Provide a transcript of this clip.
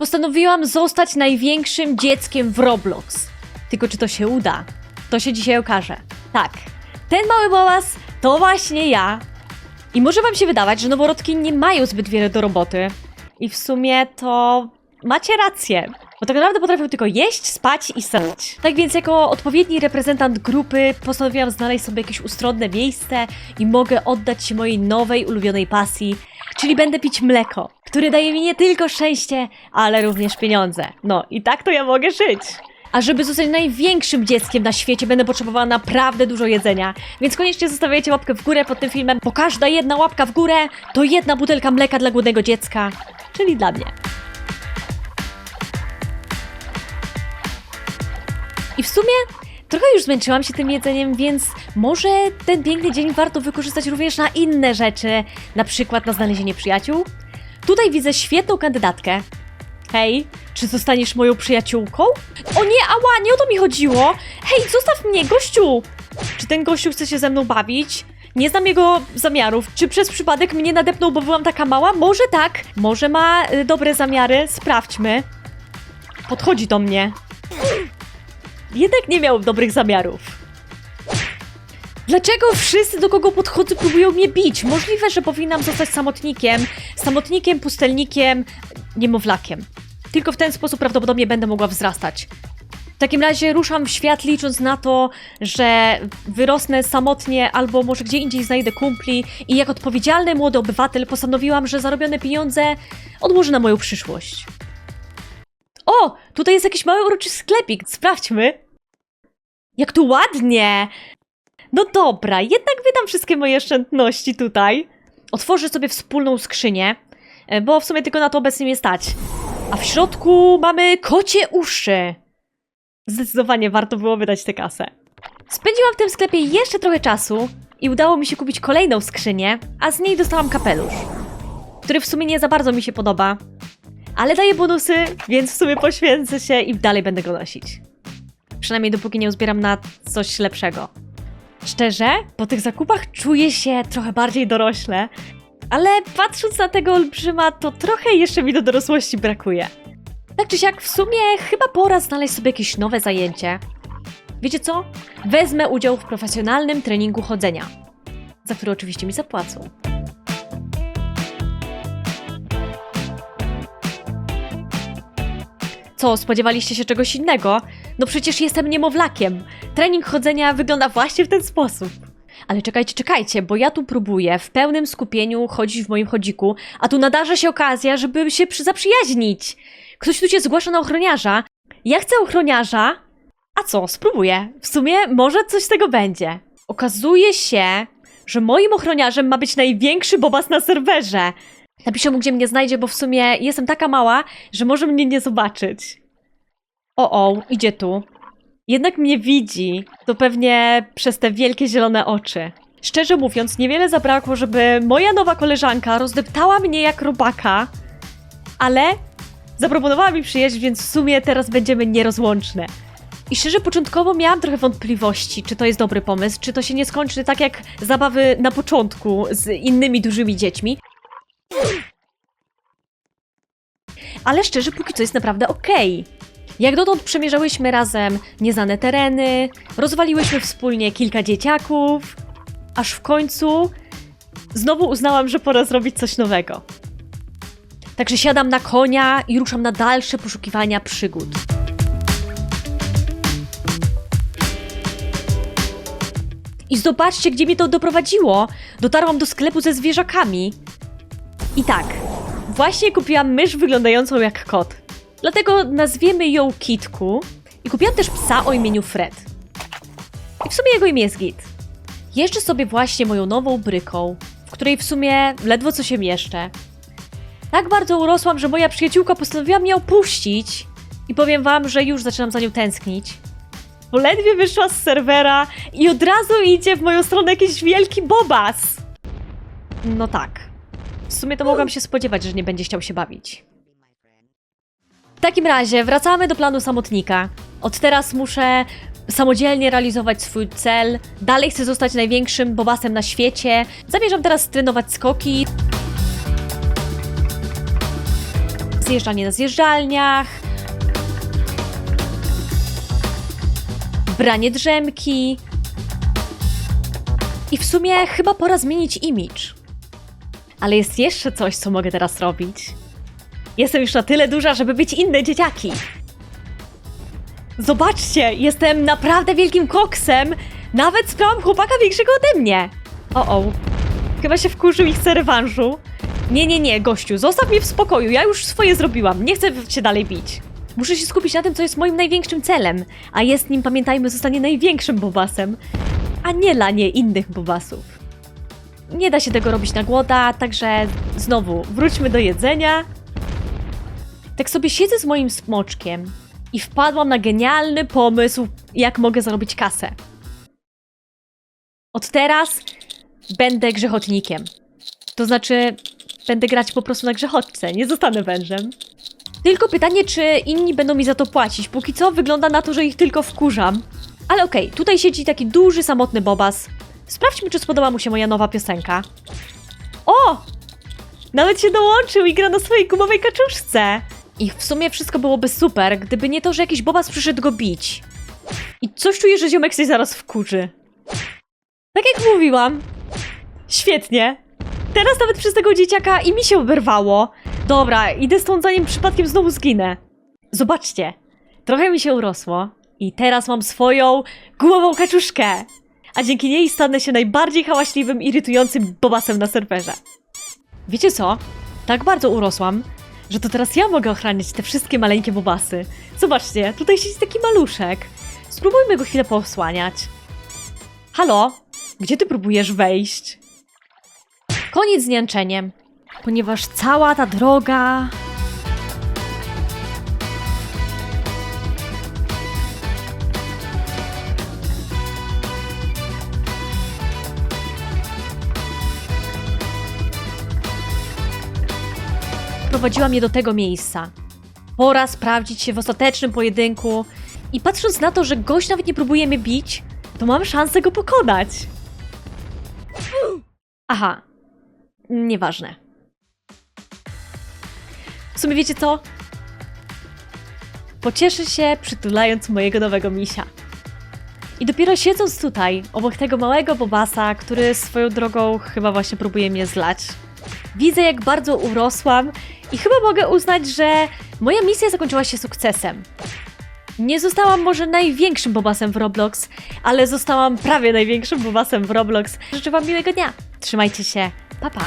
Postanowiłam zostać największym dzieckiem w Roblox. Tylko czy to się uda? To się dzisiaj okaże. Tak, ten mały bałas to właśnie ja. I może wam się wydawać, że noworodki nie mają zbyt wiele do roboty. I w sumie to macie rację. Bo tak naprawdę potrafią tylko jeść, spać i srać. Tak więc jako odpowiedni reprezentant grupy postanowiłam znaleźć sobie jakieś ustronne miejsce i mogę oddać się mojej nowej, ulubionej pasji, czyli będę pić mleko, które daje mi nie tylko szczęście, ale również pieniądze. No i tak to ja mogę żyć. A żeby zostać największym dzieckiem na świecie, będę potrzebowała naprawdę dużo jedzenia. Więc koniecznie zostawiajcie łapkę w górę pod tym filmem, bo każda jedna łapka w górę to jedna butelka mleka dla głodnego dziecka, czyli dla mnie. I w sumie trochę już zmęczyłam się tym jedzeniem, więc może ten piękny dzień warto wykorzystać również na inne rzeczy, na przykład na znalezienie przyjaciół. Tutaj widzę świetną kandydatkę. Hej, czy zostaniesz moją przyjaciółką? O nie, ała, nie o to mi chodziło! Hej, zostaw mnie, gościu! Czy ten gościu chce się ze mną bawić? Nie znam jego zamiarów. Czy przez przypadek mnie nadepnął, bo byłam taka mała? Może tak. Może ma y, dobre zamiary. Sprawdźmy. Podchodzi do mnie. Jednak nie miał dobrych zamiarów. Dlaczego wszyscy, do kogo podchodzę, próbują mnie bić? Możliwe, że powinnam zostać samotnikiem, samotnikiem, pustelnikiem, niemowlakiem. Tylko w ten sposób prawdopodobnie będę mogła wzrastać. W takim razie ruszam w świat, licząc na to, że wyrosnę samotnie albo może gdzie indziej znajdę kumpli i jak odpowiedzialny młody obywatel postanowiłam, że zarobione pieniądze odłożę na moją przyszłość. O, tutaj jest jakiś mały uroczy sklepik, sprawdźmy. Jak tu ładnie! No dobra, jednak wydam wszystkie moje oszczędności tutaj. Otworzę sobie wspólną skrzynię, e, bo w sumie tylko na to obecnie mnie stać. A w środku mamy kocie uszy. Zdecydowanie warto było wydać tę kasę. Spędziłam w tym sklepie jeszcze trochę czasu i udało mi się kupić kolejną skrzynię, a z niej dostałam kapelusz, który w sumie nie za bardzo mi się podoba, ale daje bonusy, więc w sumie poświęcę się i dalej będę go nosić. Przynajmniej dopóki nie uzbieram na coś lepszego. Szczerze, po tych zakupach czuję się trochę bardziej dorośle, ale patrząc na tego olbrzyma, to trochę jeszcze mi do dorosłości brakuje. Tak czy siak, w sumie chyba pora znaleźć sobie jakieś nowe zajęcie. Wiecie co? Wezmę udział w profesjonalnym treningu chodzenia, za który oczywiście mi zapłacą. Co, spodziewaliście się czegoś innego? No przecież jestem niemowlakiem. Trening chodzenia wygląda właśnie w ten sposób. Ale czekajcie, czekajcie, bo ja tu próbuję w pełnym skupieniu chodzić w moim chodziku, a tu nadarza się okazja, żeby się przy zaprzyjaźnić. Ktoś tu się zgłasza na ochroniarza. Ja chcę ochroniarza. A co, spróbuję. W sumie może coś z tego będzie. Okazuje się, że moim ochroniarzem ma być największy bobas na serwerze. Napiszę mu, gdzie mnie znajdzie, bo w sumie jestem taka mała, że może mnie nie zobaczyć. O, o, idzie tu. Jednak mnie widzi. To pewnie przez te wielkie zielone oczy. Szczerze mówiąc, niewiele zabrakło, żeby moja nowa koleżanka rozdeptała mnie jak robaka, ale zaproponowała mi przyjaźń, więc w sumie teraz będziemy nierozłączne. I szczerze, początkowo miałam trochę wątpliwości, czy to jest dobry pomysł, czy to się nie skończy tak jak zabawy na początku z innymi dużymi dziećmi. Ale szczerze, póki co jest naprawdę okej. Jak dotąd przemierzałyśmy razem nieznane tereny, rozwaliłyśmy wspólnie kilka dzieciaków, aż w końcu znowu uznałam, że pora zrobić coś nowego. Także siadam na konia i ruszam na dalsze poszukiwania przygód. I zobaczcie, gdzie mnie to doprowadziło. Dotarłam do sklepu ze zwierzakami. I tak, właśnie kupiłam mysz wyglądającą jak kot. Dlatego nazwiemy ją Kitku. I kupiłam też psa o imieniu Fred. I w sumie jego imię jest Git. Jeżdżę sobie właśnie moją nową bryką, w której w sumie ledwo co się mieszczę. Tak bardzo urosłam, że moja przyjaciółka postanowiła mnie opuścić. I powiem wam, że już zaczynam za nią tęsknić. Bo ledwie wyszła z serwera i od razu idzie w moją stronę jakiś wielki bobas. No tak. W sumie to mogłam się spodziewać, że nie będzie chciał się bawić. W takim razie wracamy do planu samotnika. Od teraz muszę samodzielnie realizować swój cel. Dalej chcę zostać największym bobasem na świecie. Zamierzam teraz trenować skoki. zjeżdżanie na zjeżdżalniach, branie drzemki. I w sumie chyba pora zmienić imidż. Ale jest jeszcze coś, co mogę teraz robić. Jestem już na tyle duża, żeby być inne dzieciaki. Zobaczcie, jestem naprawdę wielkim koksem. Nawet sprałam chłopaka większego ode mnie. O, o. Chyba się wkurzył i chce rewanżu. Nie, nie, nie, gościu, zostaw mnie w spokoju. Ja już swoje zrobiłam. Nie chcę się dalej bić. Muszę się skupić na tym, co jest moim największym celem. A jest nim, pamiętajmy, zostanie największym bobasem. A nie lanie innych bobasów. Nie da się tego robić na głoda, także znowu wróćmy do jedzenia. Tak sobie siedzę z moim smoczkiem i wpadłam na genialny pomysł, jak mogę zarobić kasę. Od teraz będę grzechotnikiem. To znaczy, będę grać po prostu na grzechotce, nie zostanę wężem. Tylko pytanie, czy inni będą mi za to płacić. Póki co wygląda na to, że ich tylko wkurzam. Ale okej, tutaj siedzi taki duży, samotny bobas. Sprawdźmy, czy spodoba mu się moja nowa piosenka. O! Nawet się dołączył i gra na swojej gumowej kaczuszce. I w sumie wszystko byłoby super, gdyby nie to, że jakiś bobas przyszedł go bić. I coś czuję, że ziomek się zaraz wkurzy. Tak jak mówiłam. Świetnie. Teraz nawet przez tego dzieciaka i mi się oberwało. Dobra, idę stąd zanim przypadkiem znowu zginę. Zobaczcie. Trochę mi się urosło. I teraz mam swoją gumową kaczuszkę. A dzięki niej stanę się najbardziej hałaśliwym, irytującym bobasem na serwerze. Wiecie co? Tak bardzo urosłam, że to teraz ja mogę ochraniać te wszystkie maleńkie bobasy. Zobaczcie, tutaj siedzi taki maluszek. Spróbujmy go chwilę posłaniać. Halo? Gdzie ty próbujesz wejść? Koniec z nianczeniem, ponieważ cała ta droga... prowadziła mnie do tego miejsca. Pora sprawdzić się w ostatecznym pojedynku i patrząc na to, że gość nawet nie próbuje mnie bić, to mam szansę go pokonać. Aha, nieważne. W sumie wiecie co? Pocieszę się przytulając mojego nowego misia. I dopiero siedząc tutaj, obok tego małego bobasa, który swoją drogą chyba właśnie próbuje mnie zlać, widzę jak bardzo urosłam i chyba mogę uznać, że moja misja zakończyła się sukcesem. Nie zostałam może największym bobasem w Roblox, ale zostałam prawie największym bobasem w Roblox. Życzę Wam miłego dnia. Trzymajcie się. Pa pa.